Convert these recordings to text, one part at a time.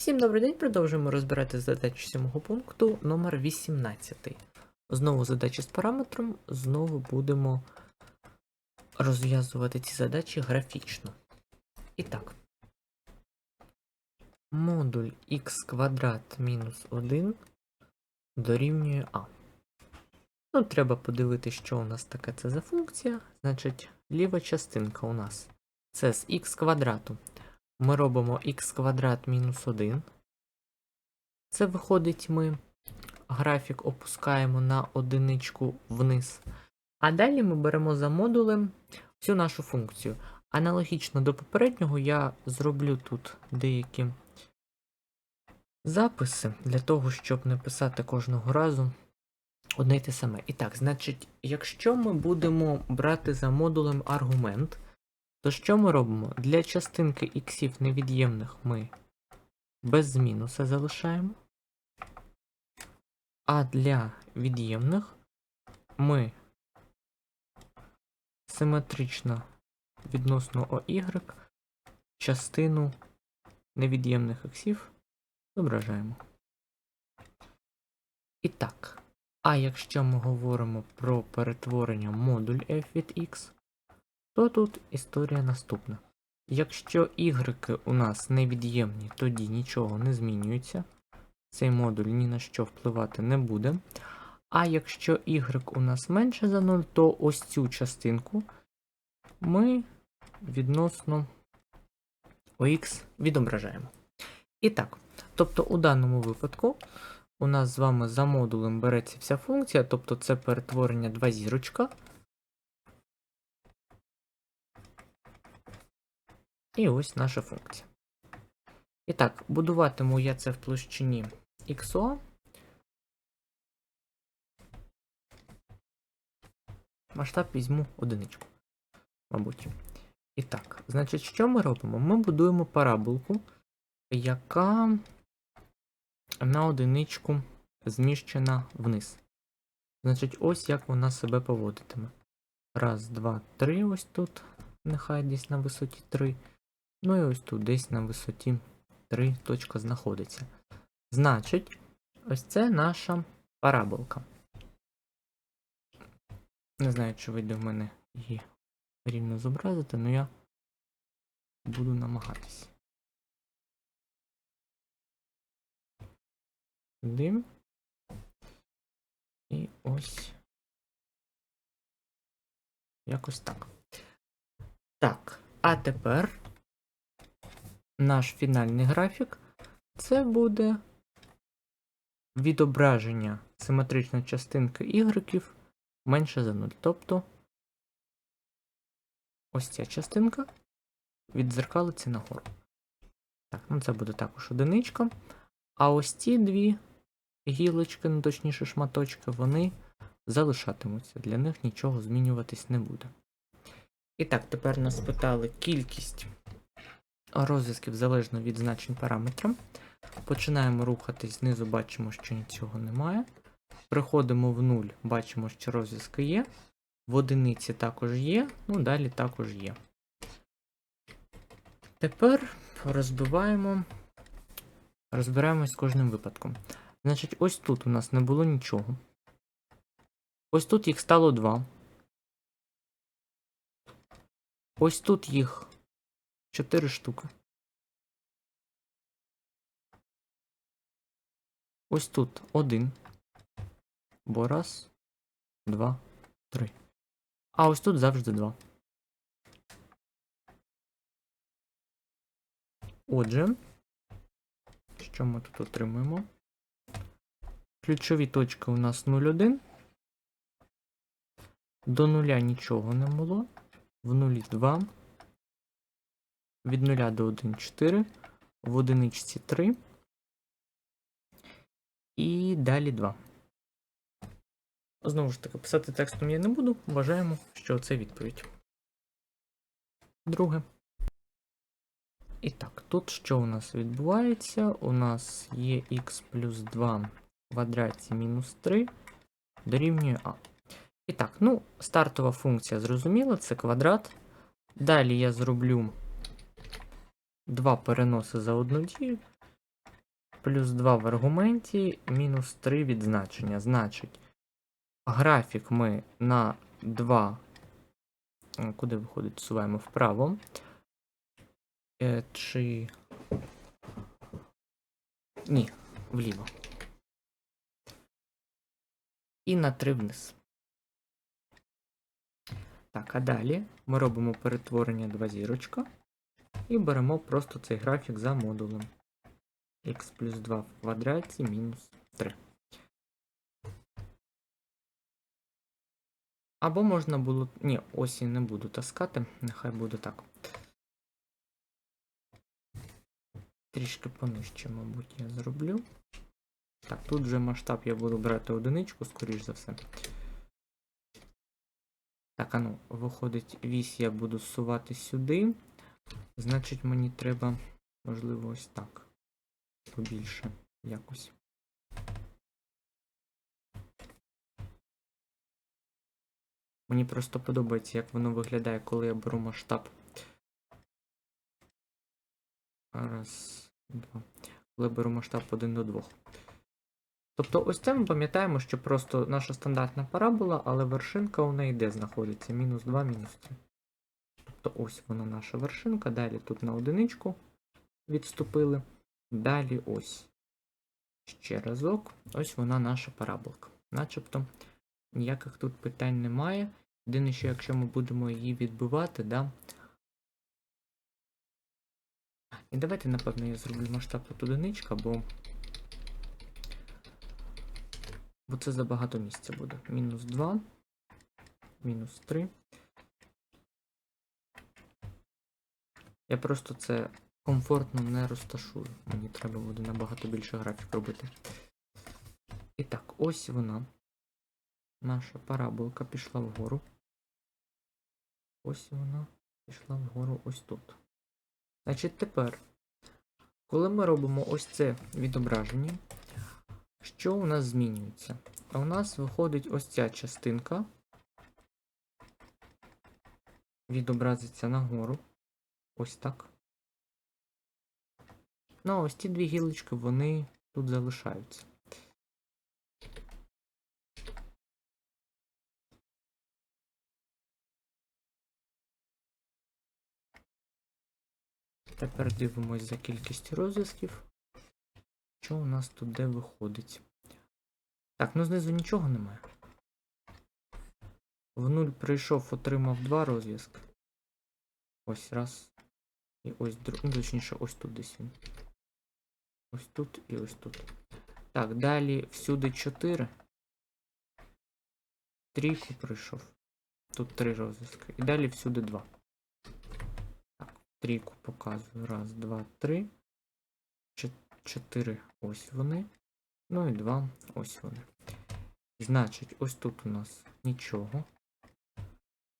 Всім добрий день, продовжуємо розбирати задачу сьомого пункту номер 18. Знову задача з параметром, знову будемо розв'язувати ці задачі графічно. І так. Модуль х квадрат мінус 1 дорівнює а. Ну, треба подивитися, що у нас таке це за функція. Значить, ліва частинка у нас це з х квадрату. Ми робимо х квадрат мінус 1. Це виходить, ми графік опускаємо на одиничку вниз. А далі ми беремо за модулем всю нашу функцію. Аналогічно до попереднього я зроблю тут деякі записи для того, щоб не писати кожного разу одне й те саме. І так, значить, якщо ми будемо брати за модулем аргумент, то що ми робимо? Для частинки іксів невід'ємних ми без мінуса залишаємо. А для від'ємних ми симетрично відносно OY частину невід'ємних іксів зображаємо. І так, а якщо ми говоримо про перетворення модуль f від x, то тут історія наступна. Якщо y у нас невід'ємні, тоді нічого не змінюється. Цей модуль ні на що впливати не буде. А якщо y у нас менше за 0, то ось цю частинку ми відносно ОХ відображаємо. І так, тобто у даному випадку у нас з вами за модулем береться вся функція, тобто це перетворення 2 зірочка. І ось наша функція. І так, будуватиму я це в площині XO. Масштаб візьму одиничку, мабуть. І так, значить, що ми робимо? Ми будуємо параболку, яка на одиничку зміщена вниз. Значить, ось як вона себе поводитиме. Раз, два, три, ось тут. Нехай десь на висоті 3. Ну і ось тут десь на висоті 3 точка знаходиться. Значить, ось це наша параболка. Не знаю, чи вийде в мене її рівно зобразити, але я буду намагатись. Дим. І ось. Якось так. Так, а тепер наш фінальний графік це буде відображення симетричної частинки y менше за 0. Тобто ось ця частинка віддзеркалиться нагору. Так, ну це буде також одиничка. А ось ці дві гілочки, ну точніше шматочки, вони залишатимуться. Для них нічого змінюватись не буде. І так, тепер нас питали кількість розв'язків залежно від значень параметра. Починаємо рухатись знизу, бачимо, що нічого немає. Приходимо в 0, бачимо, що розв'язки є. В одиниці також є, ну далі також є. Тепер розбиваємо, розбираємось з кожним випадком. Значить, ось тут у нас не було нічого. Ось тут їх стало 2. Ось тут їх 4 штуки. Ось тут один. Бо раз, два, три. А ось тут завжди два. Отже, що ми тут отримуємо? Ключові точки у нас 0,1. До нуля нічого не було. В нулі 2. Від 0 до 1 4. В одиничці 3. І далі 2. Знову ж таки, писати текстом я не буду. Вважаємо, що це відповідь. Друге. І так, тут що у нас відбувається? У нас є х плюс 2 в квадраті мінус 3 дорівнює а. І так, ну, стартова функція зрозуміла, це квадрат. Далі я зроблю два переноси за одну дію. плюс 2 в аргументі, мінус 3 від значення. Значить, графік ми на 2. е, Куди виходить? Суваємо вправо. Е, Чи. Ні, вліво. І на 3 вниз. Так, а далі ми робимо перетворення 2 зірочка і беремо просто цей графік за модулем. х плюс 2 в квадраті мінус 3. Або можна було. Ні, осі не буду таскати, нехай буде так. Трішки понижче, мабуть, я зроблю. Так, тут вже масштаб я буду брати одиничку, скоріш за все. Так, а ну, виходить, вісь я буду зсувати сюди. Значить, мені треба, можливо, ось так. Побільше якось. Мені просто подобається, як воно виглядає, коли я беру масштаб. Раз, два. Коли беру масштаб 1 до 2. Тобто, ось це ми пам'ятаємо, що просто наша стандартна парабола, але вершинка у неї де знаходиться? Мінус 2, мінус 3. Тобто ось вона наша вершинка. Далі тут на одиничку відступили. Далі ось. Ще разок. Ось вона наша параболка. Начебто ніяких тут питань немає. Єдине, що якщо ми будемо її відбивати, да. І давайте, напевно, я зроблю масштаб тут одиничка, бо. Бо це забагато місця буде. Мінус 2, мінус 3. Я просто це комфортно не розташую. Мені треба буде набагато більше графік робити. І так, ось вона. Наша параболка пішла вгору. Ось вона пішла вгору ось тут. Значить, тепер, коли ми робимо ось це відображення, що у нас змінюється? А у нас виходить ось ця частинка. Відобразиться нагору. Ось так. Ну, ось ці дві гілочки, вони тут залишаються. Тепер дивимось за кількістю розв'язків. Що у нас тут де виходить? Так, ну знизу нічого немає. В нуль прийшов, отримав два розв'язки. Ось раз. І ось. Ну, точніше, ось тут десь він. Ось тут і ось тут. Так, далі всюди 4. Трійку прийшов. Тут три розв'язки. І далі всюди 2. Так, трійку показую. Раз, два, три. Чот- Чотири. Ось вони. Ну і два. Ось вони. Значить, ось тут у нас нічого.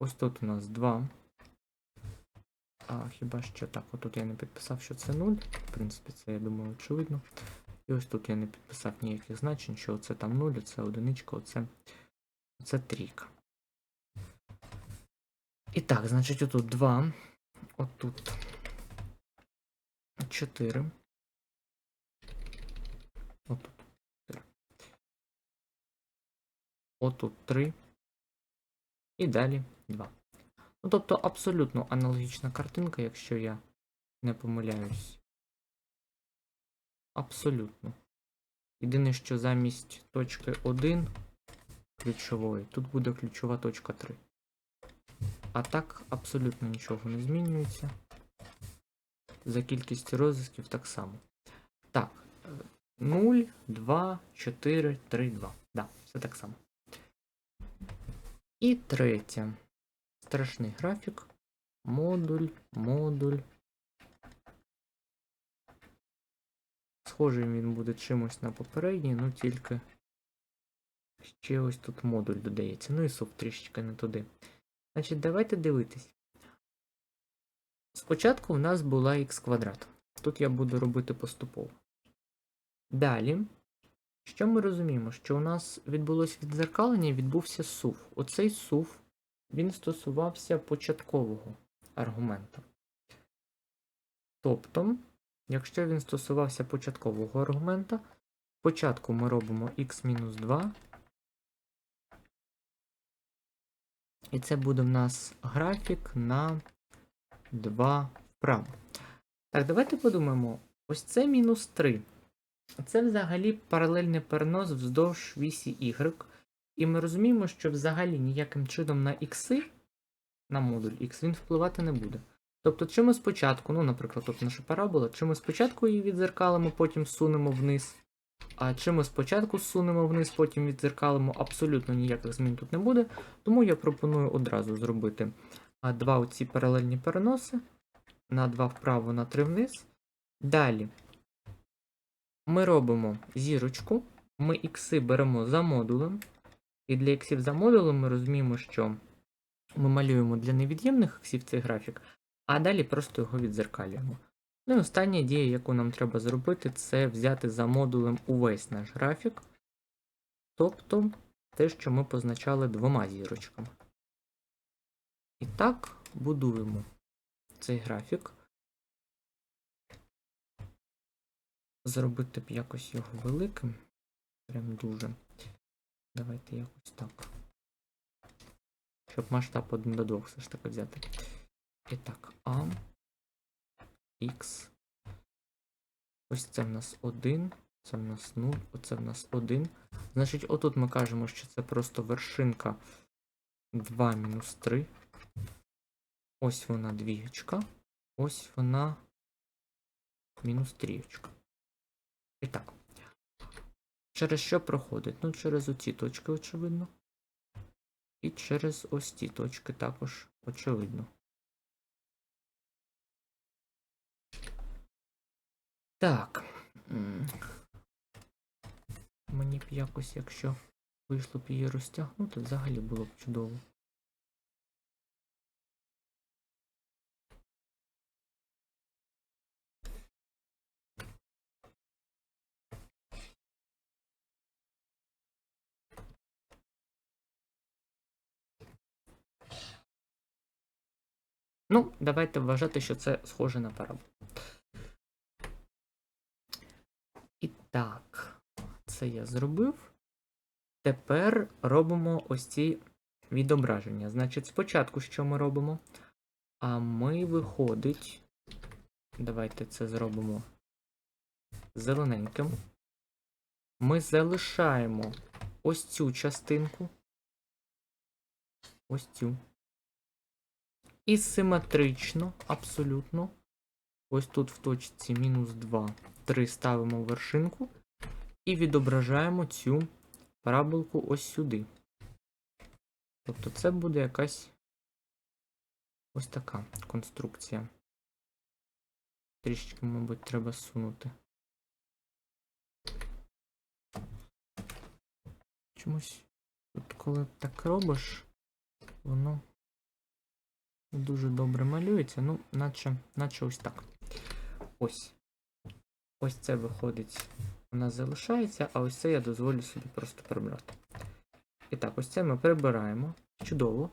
Ось тут у нас 2. А хіба що так, отут я не підписав, що це 0. В принципі, це, я думаю, очевидно. І ось тут я не підписав ніяких значень, що це там 0, це одиничка, оце, оце трійка. І так, значить, отут 2. Отут 4. Отут 4. Отут 3. І далі 2. Ну, тобто абсолютно аналогічна картинка, якщо я не помиляюсь. Абсолютно. Єдине, що замість точки 1 ключової, тут буде ключова точка 3. А так абсолютно нічого не змінюється. За кількістю розв'язків так само. Так, е, 0, 2, 4, 3, 2. Да, все так само. І третє. Страшний графік. Модуль, модуль. Схожий він буде чимось на попередній, ну тільки ще ось тут модуль додається. Ну і суп трішечки не туди. Значить, давайте дивитись. Спочатку в нас була х квадрат. Тут я буду робити поступово. Далі, що ми розуміємо? Що у нас відбулося відзеркалення відбувся сув. Оцей сув, він стосувався початкового аргумента. Тобто, Якщо він стосувався початкового аргумента, спочатку ми робимо x-2. І це буде в нас графік на 2 вправо. Так, давайте подумаємо. Ось це мінус 3. Це взагалі паралельний перенос вздовж вісі Y. І ми розуміємо, що взагалі ніяким чином на ікси, на модуль X, він впливати не буде. Тобто, чи ми спочатку, ну, наприклад, тут наша парабола, чи ми спочатку її відзеркалимо, потім сунемо вниз, а чи ми спочатку сунемо вниз, потім відзеркалимо, абсолютно ніяких змін тут не буде. Тому я пропоную одразу зробити два оці паралельні переноси на 2 вправо, на 3 вниз. Далі ми робимо зірочку, ми ікси беремо за модулем. І для іксів за модулем ми розуміємо, що ми малюємо для невід'ємних іксів цей графік, а далі просто його відзеркалюємо. Ну і остання дія, яку нам треба зробити, це взяти за модулем увесь наш графік, тобто те, що ми позначали двома зірочками. І так будуємо цей графік. Зробити б якось його великим. Прям дуже. Давайте якось так. Щоб масштаб 1 до 2 все ж таки взяти. І так, А. Х. Ось це в нас 1. Це в нас 0, оце в нас 1. Значить, отут ми кажемо, що це просто вершинка 2 мінус 3. Ось вона двієчка. Ось вона мінус трієчка. І так. Через що проходить? Ну, через оці точки, очевидно. І через ось ці точки також очевидно. Так. Мені б якось, якщо вийшло б її розтягнути, взагалі було б чудово. Ну, давайте вважати, що це схоже на параболу. І так, це я зробив. Тепер робимо ось ці відображення. Значить, спочатку що ми робимо? А ми виходить. Давайте це зробимо зелененьким. Ми залишаємо ось цю частинку. Ось цю. І симетрично, абсолютно. Ось тут в точці мінус 2, 3 ставимо вершинку і відображаємо цю параболку ось сюди. Тобто це буде якась ось така конструкція. Трішечки, мабуть, треба сунути. Чомусь, от коли так робиш, воно дуже добре малюється, ну, наче, наче ось так. Ось. Ось це виходить, у нас залишається, а ось це я дозволю собі просто прибрати. І так, ось це ми прибираємо. Чудово.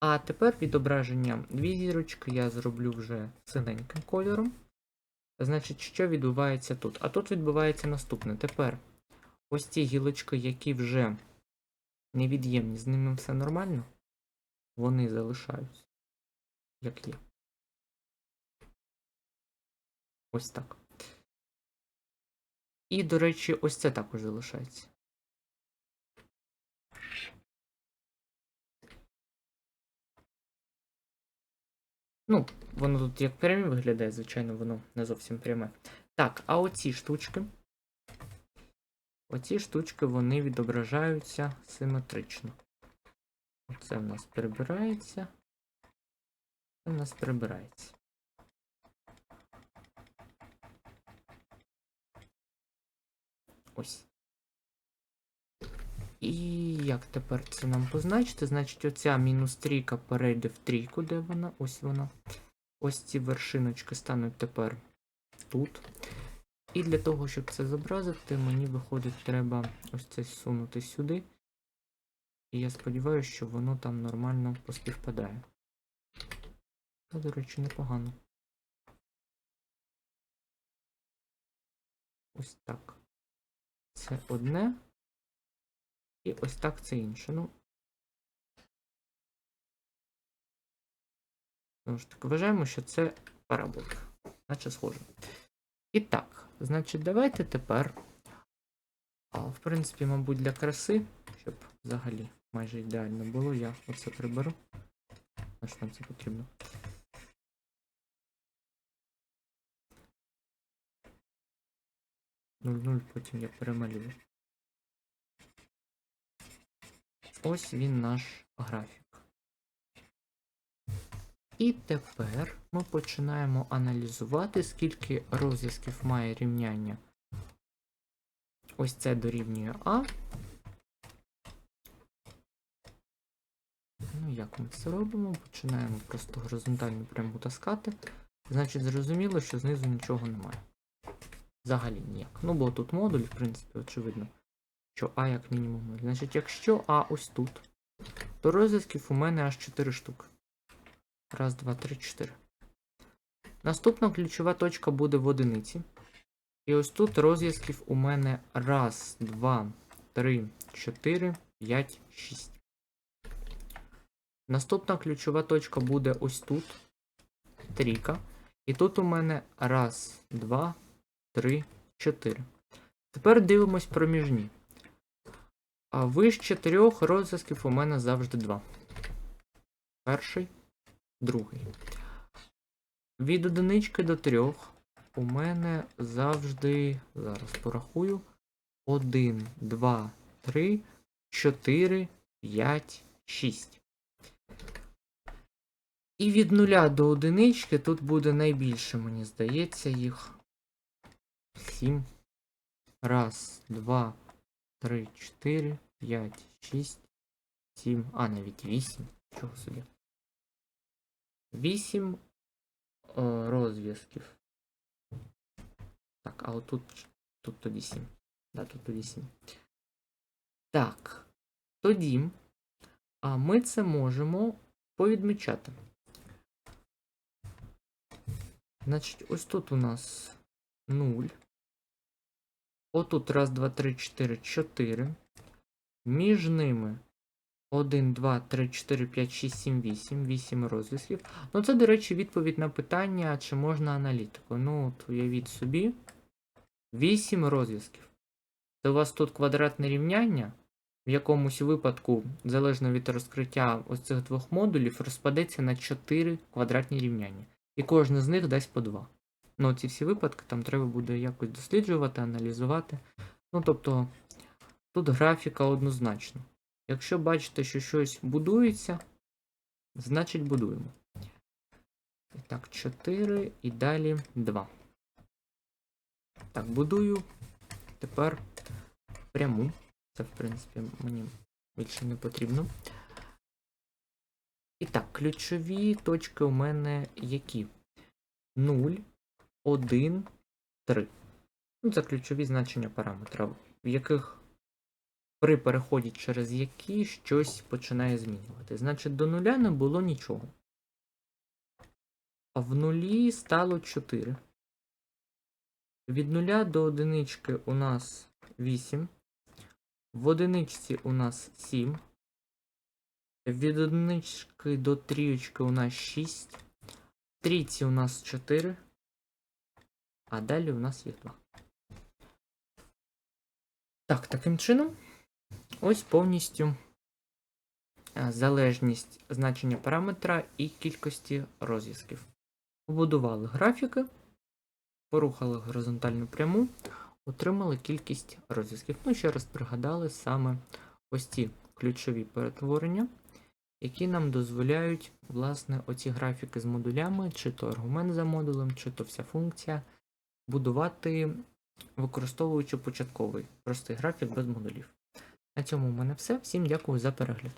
А тепер відображення дві зірочки я зроблю вже синеньким кольором. Значить, що відбувається тут? А тут відбувається наступне. Тепер ось ці гілочки, які вже невід'ємні, з ними все нормально, вони залишаються як є. Ось так. І, до речі, ось це також залишається. Ну, воно тут як прямі виглядає, звичайно, воно не зовсім пряме. Так, а оці штучки. Оці штучки вони відображаються симетрично. Оце в нас прибирається. В нас прибирається. Ось. І як тепер це нам позначити? Значить, оця мінус трійка перейде в трійку, де вона? Ось вона. Ось ці вершиночки стануть тепер тут. І для того, щоб це зобразити, мені виходить, треба ось це сунути сюди. І я сподіваюся, що воно там нормально поспівпадає. Та, до речі, непогано. ось так. Це одне. І ось так це інше. Ну. Знову ж таки, вважаємо, що це параболка. Наче схоже. І так, значить, давайте тепер. А, в принципі, мабуть, для краси, щоб взагалі майже ідеально було, я оце приберу. На що нам це потрібно? Нуль-нуль, потім я перемалюю. Ось він наш графік. І тепер ми починаємо аналізувати, скільки розв'язків має рівняння. Ось це дорівнює А. Ну, як ми це робимо? Починаємо просто горизонтально прямо таскати. Значить, зрозуміло, що знизу нічого немає. Взагалі ніяк. Ну, бо тут модуль, в принципі, очевидно, що А як мінімум. нуль. Значить, якщо А ось тут, то розв'язків у мене аж 4 штуки. Раз, два, три, чотири. Наступна ключова точка буде в одиниці. І ось тут розв'язків у мене раз, два, три, чотири, п'ять, шість. Наступна ключова точка буде ось тут. Трійка. І тут у мене раз, два, три, чотири. Тепер дивимось проміжні. А вище трьох розв'язків у мене завжди два. Перший, другий. Від одинички до трьох у мене завжди. Зараз порахую. 1, 2, 3, 4, 5, 6. І від нуля до одинички тут буде найбільше, мені здається, їх. 7. Раз, два, три, чотири, п'ять, шість, сім, а навіть вісім. Чого собі? Вісім е, розв'язків. Так, а отут тут тоді сім. Да, тут тоді сім. Так. Тоді а ми це можемо повідмічати. Значить, ось тут у нас 0. Отут раз, два, три, чотири, чотири. Між ними 1, 2, 3, 4, 5, 6, 7, 8. 8 розв'язків. Ну, це, до речі, відповідь на питання, чи можна аналітику. Ну, от уявіть собі. 8 розв'язків. Це у вас тут квадратне рівняння. В якомусь випадку, залежно від розкриття ось цих двох модулів, розпадеться на 4 квадратні рівняння. І кожне з них дасть по 2. Ну, ці всі випадки там треба буде якось досліджувати, аналізувати. Ну, тобто, тут графіка однозначно. Якщо бачите, що щось будується, значить будуємо. І так, 4 і далі 2. Так, будую. Тепер пряму. Це, в принципі, мені більше не потрібно. І так, ключові точки у мене які? 0, 1, 3. Ну, це ключові значення параметра, в яких при переході через які щось починає змінювати. Значить, до нуля не було нічого. А в нулі стало 4. Від нуля до одинички у нас 8. В одиничці у нас 7. Від одинички до трієчки у нас 6. В трійці у нас 4. А далі у нас є 2. Так, таким чином, ось повністю е, залежність значення параметра і кількості розв'язків. Побудували графіки, порухали горизонтальну пряму, отримали кількість розв'язків. Ну, ще раз пригадали саме ось ці ключові перетворення, які нам дозволяють, власне, оці графіки з модулями, чи то аргумент за модулем, чи то вся функція, будувати, використовуючи початковий простий графік без модулів. На цьому в мене все. Всім дякую за перегляд.